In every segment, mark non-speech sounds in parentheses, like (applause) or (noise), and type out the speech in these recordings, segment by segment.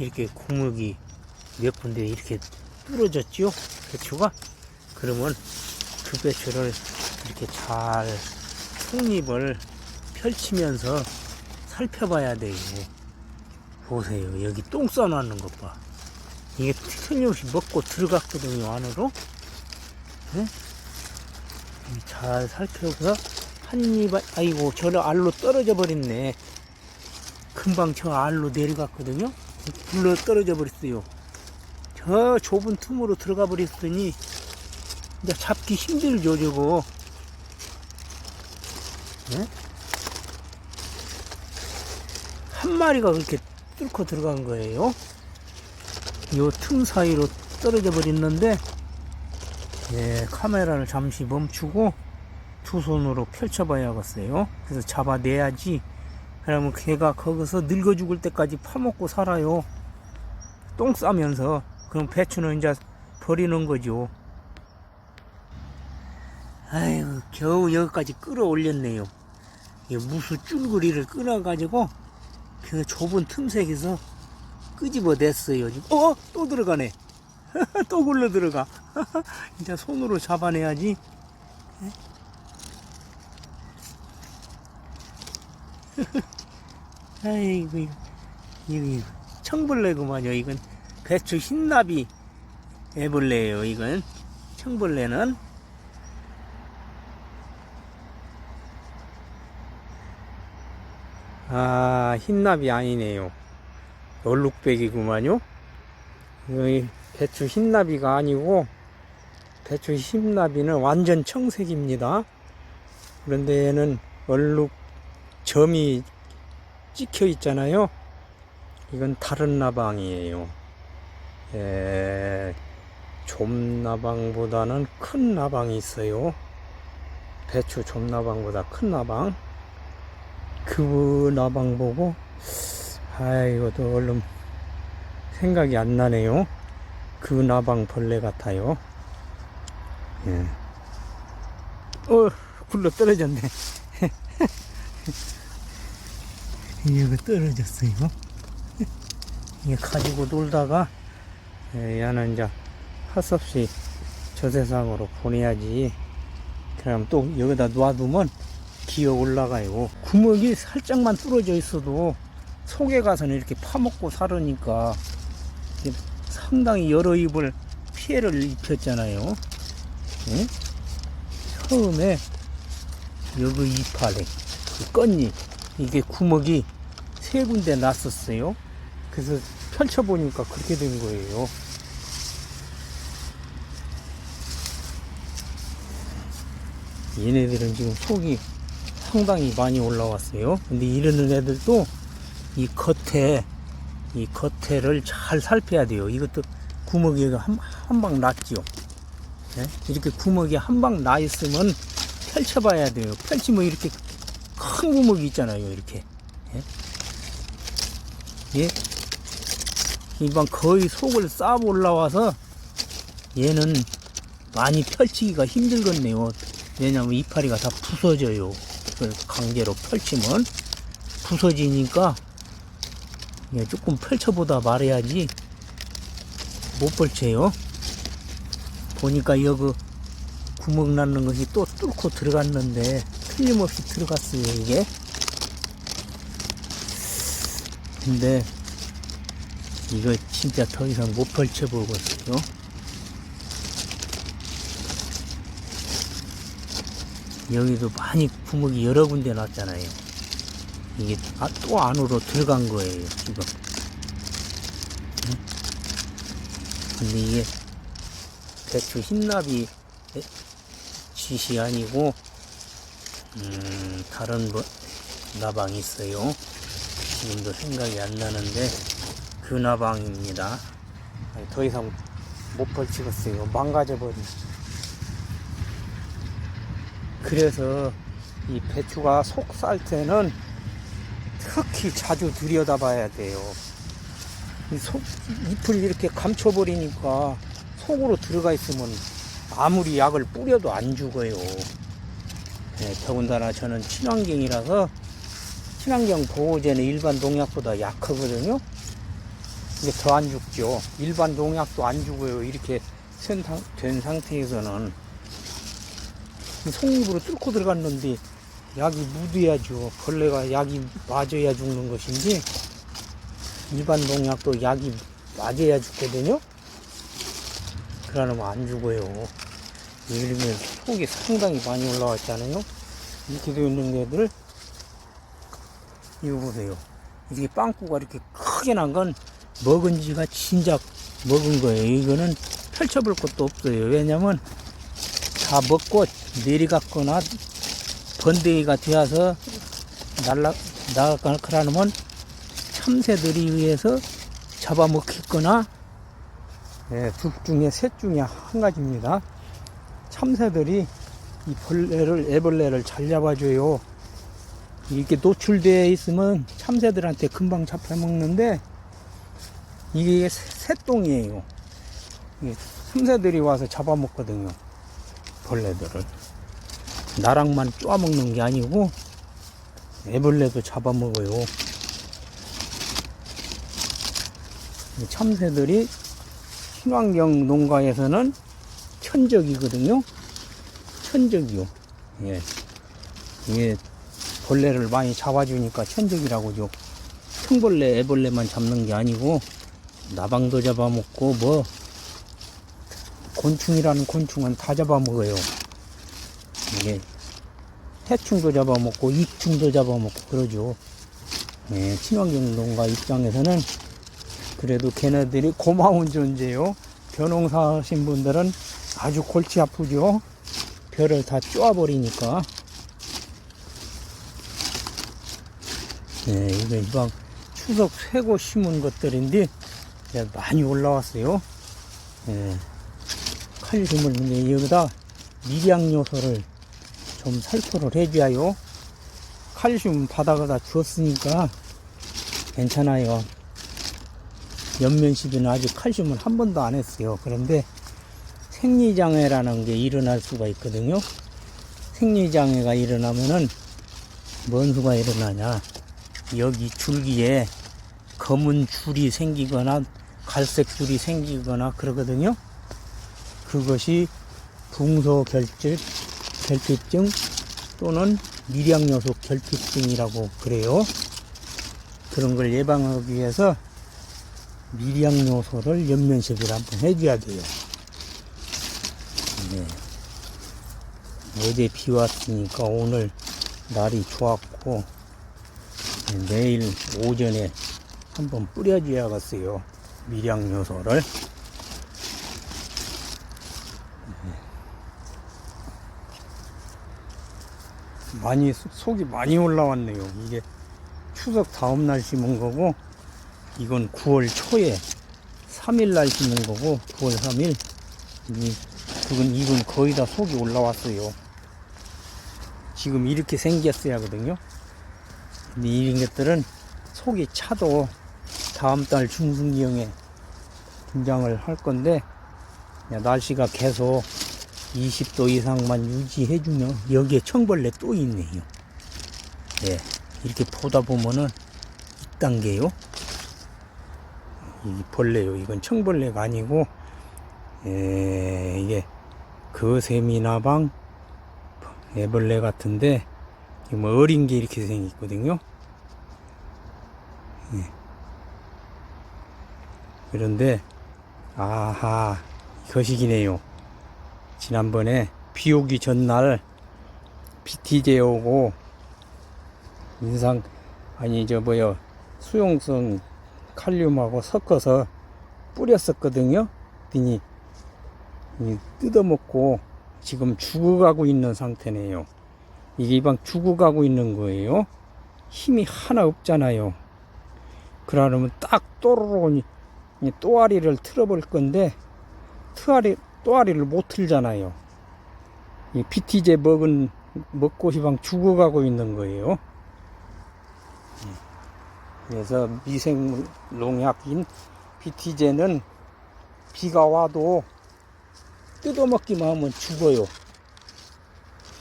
이렇게 구멍이 몇 군데 이렇게 뚫어졌죠? 배추가? 그러면 그 배추를 이렇게 잘 속립을 펼치면서 살펴봐야 돼요. 보세요. 여기 똥 싸놨는 것 봐. 이게 틀림없이 먹고 들어갔거든요, 안으로. 네? 이잘 살펴서 한 입, 아이고, 저를 알로 떨어져 버렸네. 금방 저 알로 내려갔거든요. 불러 떨어져 버렸어요. 저 좁은 틈으로 들어가 버렸으니 이제 잡기 힘들죠, 저거. 네? 한 마리가 그렇게 뚫고 들어간 거예요. 요 틈 사이로 떨어져 버렸는데, 예, 카메라를 잠시 멈추고 두 손으로 펼쳐봐야겠어요. 그래서 잡아내야지. 그러면 걔가 거기서 늙어 죽을 때까지 파먹고 살아요. 똥 싸면서. 그럼 배추는 이제 버리는 거죠. 아이고, 겨우 여기까지 끌어올렸네요. 이 무수 줄거리를 끊어가지고 그 좁은 틈새에서 끄집어냈어요. 어? 또 들어가네. (laughs) 또 굴러 들어가. (laughs) 이제 손으로 잡아내야지. (laughs) 아이고, 이거. 청벌레구만요. 이건 배추 흰나비 애벌레예요. 이건 청벌레는 아 흰나비 아니네요. 얼룩배기구만요. 여기 배추 흰나비가 아니고 배추 흰나비는 완전 청색입니다. 그런데 얘는 얼룩 점이 찍혀 있잖아요. 이건 다른 나방이에요. 예, 좀나방보다는 큰 나방이 있어요. 배추 좀나방보다 큰 나방. 그 나방 보고, 아이고, 또 얼른 생각이 안 나네요. 그 나방 벌레 같아요. 예. 어, 굴러 떨어졌네. (laughs) 이거 (laughs) 떨어졌어요. 이게 가지고 놀다가 예, 얘는 이제 없이 저 세상으로 보내야지. 그럼 또 여기다 놔두면 기어 올라가요. 구멍이 살짝만 뚫어져 있어도 속에 가서는 이렇게 파먹고 살으니까 상당히 여러 입을 피해를 입혔잖아요. 예? 처음에 여기 이파리, 이 깻잎, 이게 구멍이 세 군데 났었어요. 그래서 펼쳐보니까 그렇게 된 거예요. 얘네들은 지금 속이 상당히 많이 올라왔어요. 근데 이러는 애들도 이 겉에, 이 겉에를 잘 살펴야 돼요. 이것도 구멍이 한, 한 방 났죠. 예? 이렇게 구멍이 한 방 나 있으면 펼쳐봐야 돼요. 펼치면 이렇게 큰 구멍이 있잖아요. 이렇게. 예? 예? 이방 거의 속을 싸 올라와서 얘는 많이 펼치기가 힘들겠네요. 왜냐면 이파리가 다 부서져요. 강제로 펼치면 부서지니까 예, 조금 펼쳐보다 말해야지 못 펼쳐요. 보니까 여기 구멍 났는 것이 또 뚫고 들어갔는데 틀림없이 들어갔어요 이게. 근데 이거 진짜 더 이상 못 펼쳐보겠어요. 여기도 많이 구멍이 여러 군데 났잖아요. 이게 아, 또 안으로 들어간 거예요, 지금. 응? 근데 이게 배추 흰나비 짓이 아니고, 음, 다른 뭐, 나방이 있어요. 지금도 생각이 안 나는데, 그 나방입니다. 더 이상 못 벌치겠어요. 망가져버린. 그래서 이 배추가 속살 때는 특히 자주 들여다봐야 돼요. 이 속, 잎을 이렇게 감춰버리니까 속으로 들어가 있으면 아무리 약을 뿌려도 안 죽어요. 네, 더군다나 저는 친환경이라서 친환경 보호제는 일반 농약보다 약하거든요. 이게 더안 죽죠. 일반 농약도 안 죽어요. 이렇게 된, 상태에서는 이 속립으로 뚫고 들어갔는데 약이 묻어야죠. 벌레가 약이 맞아야 죽는 것인지 일반 농약도 약이 맞아야 죽거든요. 그러면 안 죽어요. 이러면 속이 상당히 많이 올라왔잖아요. 이렇게 되어 있는 애들 이거 보세요. 이게 빵꾸가 이렇게 크게 난 건 먹은 지가 진작 먹은 거예요. 이거는 펼쳐볼 것도 없어요. 왜냐면 다 먹고 내려갔거나 번데기가 되어서 날라, 나갔거나 그러면 참새들이 의해서 잡아먹혔거나 네, 둘 중에 셋 중에 한 가지입니다. 참새들이 이 벌레를, 애벌레를 잘 잡아줘요. 이렇게 노출되어 있으면 참새들한테 금방 잡혀먹는데 이게 새- 새똥이에요. 이게 참새들이 와서 잡아먹거든요. 벌레들을. 나랑만 쪼아먹는 게 아니고 애벌레도 잡아먹어요. 이 참새들이 친환경 농가에서는 천적이거든요. 천적이요. 예. 이게 벌레를 많이 잡아주니까 천적이라고죠. 청벌레, 애벌레만 잡는 게 아니고 나방도 잡아먹고 뭐 곤충이라는 곤충은 다 잡아먹어요. 이게 해충도 잡아먹고 익충도 잡아먹고 그러죠. 예, 친환경 농가 입장에서는 그래도 걔네들이 고마운 존재요. 벼농사 하신 분들은 아주 골치 아프죠. 벼를 다 쪼아버리니까. 네, 이거 이방 추석 쇠고 심은 것들인데 이제 많이 올라왔어요. 예, 칼슘을 근데 여기다 미량 요소를 좀 살포를 해줘요. 칼슘 바닥에다 주었으니까 괜찮아요. 연면시비는 아직 칼슘을 한 번도 안 했어요. 그런데 생리장애라는 게 일어날 수가 있거든요. 생리장애가 일어나면은 뭔 수가 일어나냐. 여기 줄기에 검은 줄이 생기거나 갈색 줄이 생기거나 그러거든요. 그것이 붕소 결핍, 결핍증 또는 미량요소 결핍증이라고 그래요. 그런 걸 예방하기 위해서 미량 요소를 연면식을 한번 해줘야 돼요. 네. 어제 비 왔으니까 오늘 날이 좋았고 네, 내일 오전에 한번 뿌려줘야겠어요. 미량 요소를. 네. 많이 속- 속이 많이 올라왔네요. 이게 추석 다음 날 심은 거고 이건 9월 초에 3일 날 심은 거고 9월 3일 이 그건 이건 거의 다 속이 올라왔어요. 지금 이렇게 생겼어야 하거든요. 근데 이런 것들은 속이 차도 다음 달 중순경에 등장을 할 건데 날씨가 계속 20도 이상만 유지해주면 여기에 청벌레 또 있네요. 예, 이렇게 보다 보면은 이단계요. 이 벌레요. 이건 청벌레가 아니고, 에, 이게 거세미나방 애벌레 같은데, 지금 어린 게 이렇게 생겼거든요. 예. 그런데, 아하, 거식이네요. 지난번에 비 오기 전날 BTJ 오고, 인상, 아니, 저, 뭐요, 수용성 칼륨하고 섞어서 뿌렸었거든요. 그랬더니 이 뜯어먹고 지금 죽어가고 있는 상태네요. 이게 이방 죽어가고 있는 거예요. 힘이 하나 없잖아요. 그러면 딱 또르르 이 또아리를 틀어볼 건데 트아리, 또아리를 못 틀잖아요. 이 BT제 먹은 먹고 희방 죽어가고 있는 거예요. 그래서 미생 농약인 비티제는 비가 와도 뜯어먹기만 하면 죽어요.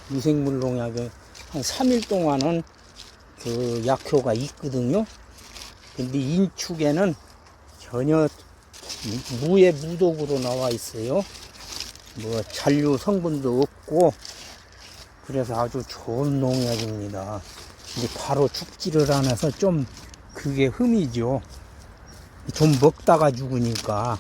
미생물 농약은 한 3일 동안은 그 약효가 있거든요. 근데 인축에는 전혀 무의 무독으로 나와 있어요. 뭐 잔류 성분도 없고 그래서 아주 좋은 농약입니다. 이제 바로 죽지를 않아서 좀 그게 흠이죠. 좀 먹다가 죽으니까